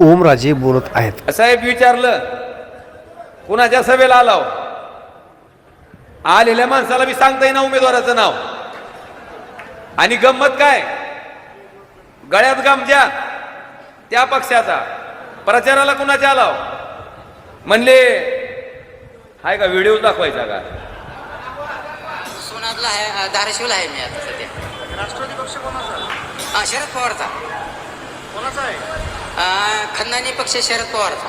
ओमराजे बोलत आहेत. साहेब विचारलं कुणाच्या सभेला आलाव? आलेल्या माणसाला बी सांगता येईना उमेदवाराचं नाव. आणि गंमत काय? गळ्यात गमजा त्या पक्षाचा. प्रचाराला कुणाच्या आलाव? म्हणले हाय का व्हिडिओ दाखवायचा का? सोनारला आहे धाराशिवला आहे मी आता सध्या. राष्ट्रवादी पक्ष कोणाचा? हा शरद पवारचा. कोणाचा आहे? अं, खंदानी पक्ष शरद पवारचा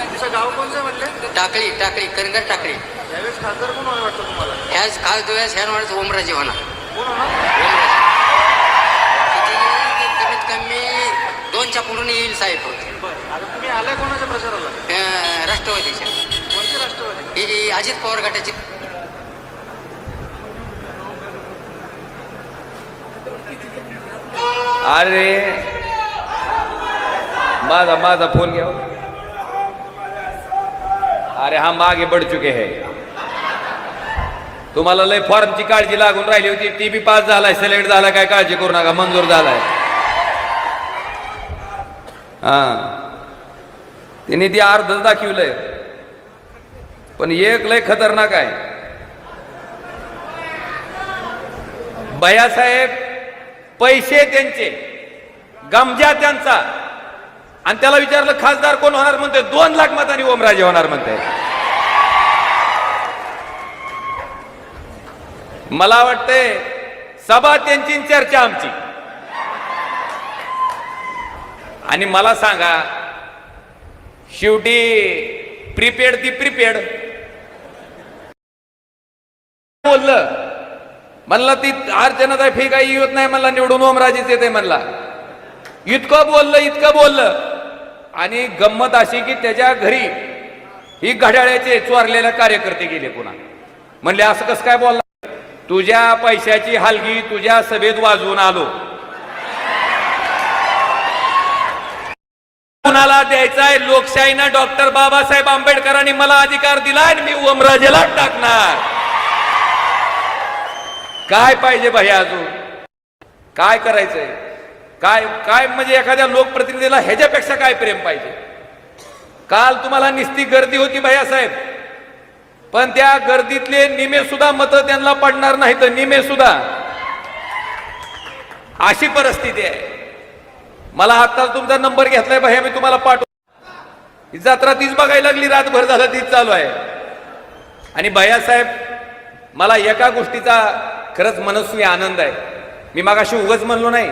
तुमचं गाव कोणचं म्हणले टाकळी टाकळी करंगर टाकळी. यावेळेस खासदार कोण वाटतं तुम्हाला? ह्याच खास दिवस ह्या वाढत ओमराजे होणार. कमीत कमी दोनच्या पुढून येईल साहेब. बरं. आता तुम्ही आलाय कोणाच्या प्रचाराला? राष्ट्रवादीच्या. कोणते राष्ट्रवादी? ही अजित पवार गटाची अरे माझा माझा फोन घ्या. अरे हा मागे बढ़ चुके है. तुम्हाला लय फॉर्मची काळजी लागून राहिली होती. ती बी पास झालाय सिलेक्ट झाला काय काळजी करू नका मंजूर झालाय. हा. तिने ती अर्ध दाखवलंय. पण एक लय खतरनाक आहे. भैयासाहेब पैसे त्यांचे गमजा त्यांचा. आणि त्याला विचारलं खासदार कोण होणार म्हणते दोन लाख मतांनी ओमराजे होणार म्हणते मला वाटतंय सभा त्यांची चर्चा आमची. आणि मला सांगा शेवटी प्रीपेड ती प्रीपेड बोललं म्हणला ती अर्चनाचा फी काही येत नाही म्हणला निवडून ओमराजेच येते म्हणला. इतकं बोललं इतकं बोललं. आणि गंमत अशी की त्याच्या घरी ही घड्याळ्याचे चोरलेले कार्यकर्ते गेले पुन्हा. म्हणले असं कसं काय बोलला? तुझ्या पैशाची हलगी तुझ्या सभेत वाजवून आलो. कुणाला द्यायचाय? लोकशाहीनं डॉक्टर बाबासाहेब आंबेडकरांनी मला अधिकार दिला आणि मी ओमराजेला टाकणार. काय पाहिजे भाई अजून? काय करायचंय? काय काय म्हणजे एखाद्या लोकप्रतिनिधीला ह्याच्यापेक्षा काय प्रेम पाहिजे? काल तुम्हाला निस्ती गर्दी होती भैया साहेब. पण त्या गर्दीतले निमे सुद्धा मतं त्यांना पडणार नाही तर निमे सुद्धा. अशी परिस्थिती आहे. मला आता तुमचा नंबर घेतलाय भैया मी तुम्हाला पाठव ही जत्रा तीच बघायला लागली रातभर झालं तीच चालू आहे. आणि भैया साहेब मला एका गोष्टीचा खरंच मनस्वी आनंद आहे. मी मागाशी उगच म्हणलो नाही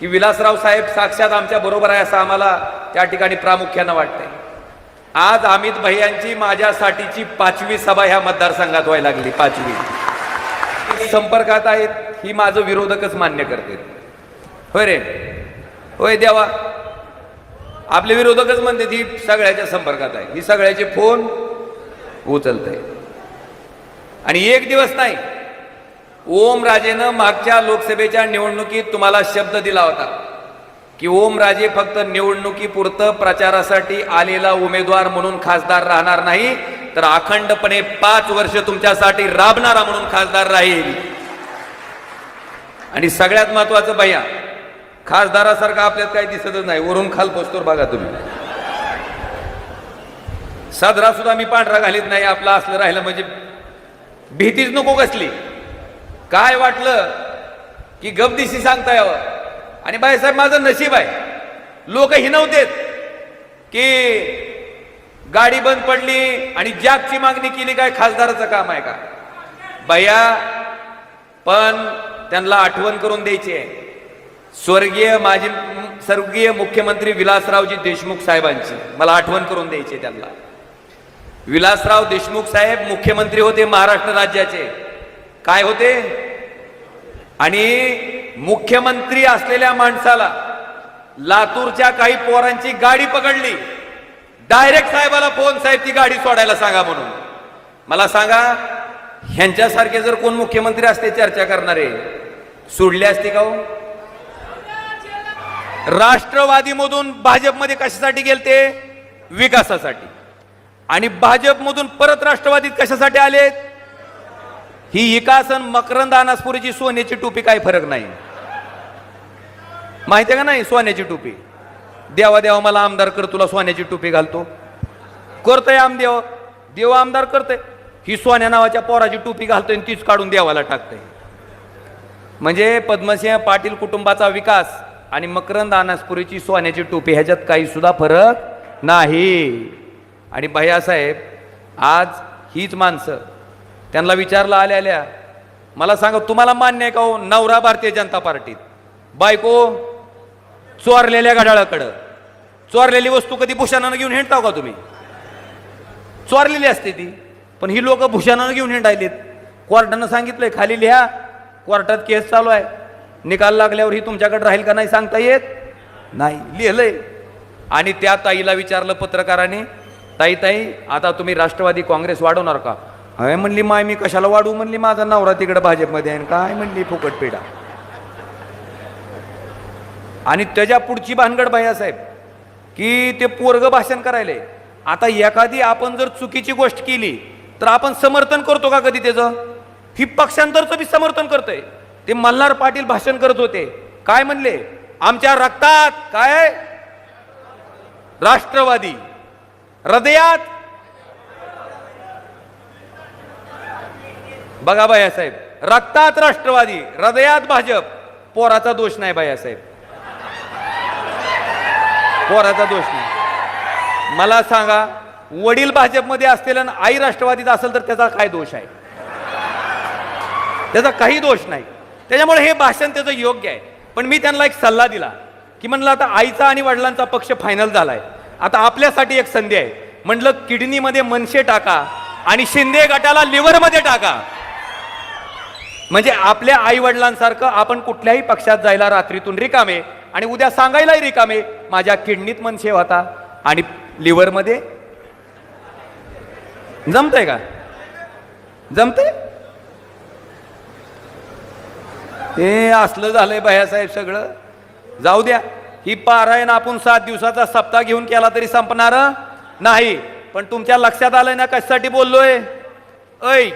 की विलासराव साहेब साक्षात आमच्या बरोबर आहे असं आम्हाला त्या ठिकाणी प्रामुख्यानं वाटतंय. आज अमित भैयांची माझ्यासाठीची पाचवी सभा ह्या मतदारसंघात व्हायला लागली पाचवी. संपर्कात आहेत ही माझं विरोधकच मान्य करते. होय रे? होय देवा. आपले विरोधकच म्हणते ही सगळ्याच्या संपर्कात आहे. ही सगळ्याचे फोन उचलत आहे आणि एक दिवस नाही ओमराजेनं मागच्या लोकसभेच्या निवडणुकीत तुम्हाला शब्द दिला होता की ओमराजे फक्त निवडणुकीपुरतं प्रचारासाठी आलेला उमेदवार म्हणून खासदार राहणार नाही तर अखंडपणे पाच वर्ष तुमच्यासाठी राबणारा म्हणून खासदार राहील. आणि सगळ्यात महत्वाचं भैया खासदारासारखं आपल्यात काही दिसतच नाही. वरून खाल पोचतोर बघा तुम्ही. सदरा सुद्धा मी पांढरा घालीत नाही आपला असलं राहिलं म्हणजे भीतीच नको कसली. काय वाटलं की गमदिशी सांगता यावं? आणि बाईसाहेब माझं नशीब आहे. लोक हिनवतेत की गाडी बंद पडली आणि जॅकची मागणी केली काय खासदाराचं काम आहे का? भैया पण त्यांना आठवण करून द्यायची आहे. स्वर्गीय माजी स्वर्गीय मुख्यमंत्री विलासरावजी देशमुख साहेबांची मला आठवण करून द्यायची आहे त्यांना. विलासराव देशमुख साहेब मुख्यमंत्री होते महाराष्ट्र राज्याचे. काय होते? आणि मुख्यमंत्री असलेल्या माणसाला लातूरच्या काही पोरांची गाडी पकडली. डायरेक्ट साहेबाला फोन साहेब ती गाडी सोडायला सांगा म्हणून. मला सांगा ह्यांच्यासारखे जर कोण मुख्यमंत्री असते चर्चा करणारे सोडले असते का हो? राष्ट्रवादीमधून भाजपमध्ये कशासाठी गेलते? विकासासाठी. आणि भाजपमधून परत राष्ट्रवादीत कशासाठी आलेत? ही विकासन मकरंद अनासपुरीची सोन्याची टोपी काही फरक नाही. माहिती आहे का नाही सोन्याची टोपी? देवा देवा मला आमदार कर तुला सोन्याची टोपी घालतो. करतोय आमदेव. देव आमदार करतोय. ही सोन्या नावाच्या पोराची टोपी घालतोय आणि तीच काढून देवाला टाकतोय. म्हणजे पद्मसिंह पाटील कुटुंबाचा विकास आणि मकरंद अनासपुरीची सोन्याची टोपी ह्याच्यात काही सुद्धा फरक नाही. आणि भैयासाहेब आज हीच माणसं त्यांना विचारलं आल्या आल्या मला सांगा तुम्हाला मान्य आहे का हो नवरा भारतीय जनता पार्टीत? बायको चोरलेल्या घड्याळाकडं. चोरलेली वस्तू कधी भूषणानं घेऊन हिंडताव का तुम्ही? चोरलेली असते ती पण ही लोक भूषणानं घेऊन हिंडायलीत. कोर्टानं सांगितलंय खाली लिहा कोर्टात केस चालू आहे. निकाल लागल्यावर ही तुमच्याकडे राहील का नाही सांगता येत? नाही लिहिलंय. आणि त्या ताईला विचारलं पत्रकाराने ताई ताई आता तुम्ही राष्ट्रवादी काँग्रेस वाढवणार का? हय म्हणली माय मी कशाला वाढू? म्हणली माझा नवरा तिकडे भाजपमध्ये आहे. आणि काय म्हणली फुकट पेढा. आणि त्याच्या पुढची भानगड भैया साहेब की ते पोरग भाषण करायले. आता एखादी आपण जर चुकीची गोष्ट केली तर आपण समर्थन करतो का कधी त्याचं? ही पक्षांतरचं बी समर्थन करतोय. ते मल्हार पाटील भाषण करत होते. काय म्हणले? आमच्या रक्तात काय राष्ट्रवादी. हृदयात बघा बायासाहेब रक्तात राष्ट्रवादी हृदयात भाजप. पोराचा दोष नाही बायासाहेब पोराचा दोष नाही. मला सांगा वडील भाजपमध्ये असतील आणि आई राष्ट्रवादीत असेल तर त्याचा काय दोष आहे? त्याचा काही दोष नाही. त्याच्यामुळे हे भाषण त्याचं योग्य आहे. पण मी त्यांना एक सल्ला दिला की म्हणलं आता आईचा आणि वडिलांचा पक्ष फायनल झालाय. आता आपल्यासाठी एक संधी आहे. म्हटलं किडनीमध्ये मनसे टाका आणि शिंदे गटाला लिव्हरमध्ये टाका. म्हणजे आपल्या आई वडिलांसारखं आपण कुठल्याही पक्षात जायला रात्रीतून रिकामे आणि उद्या सांगायलाही रिकामे माझ्या किडनीत मनशेव होता आणि लिव्हरमध्ये जमतंय का? जमतंय? हे असलं झालंय भैयासाहेब सगळं. जाऊ द्या. ही पारायण आपण सात दिवसाचा सप्ताह घेऊन केला तरी संपणार नाही. पण तुमच्या लक्षात आलंय ना कशासाठी बोललोय? ऐ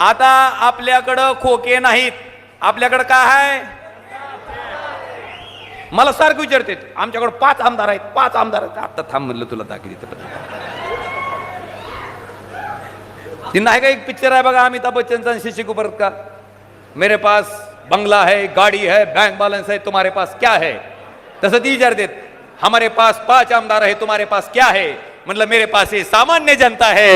आता आपल्याकडं खोके नाहीत. आपल्याकडं काय आहे मला सारखं विचारते आमच्याकडे पाच आमदार आहेत पाच आमदार आहेत. आता थांब म्हणलं तुला दाखली ती नाही का एक पिक्चर आहे बघा अमिताभ बच्चनचा आणि शशी कपूर का मेरे पास बंगला है गाड़ी है बैंक बैलेंस है तुम्हारे पास क्या है? तसं ती विचारते हमारे पास पाच आमदार है तुम्हारे पास क्या है? म्हटलं मेरे पास हे सामान्य जनता है.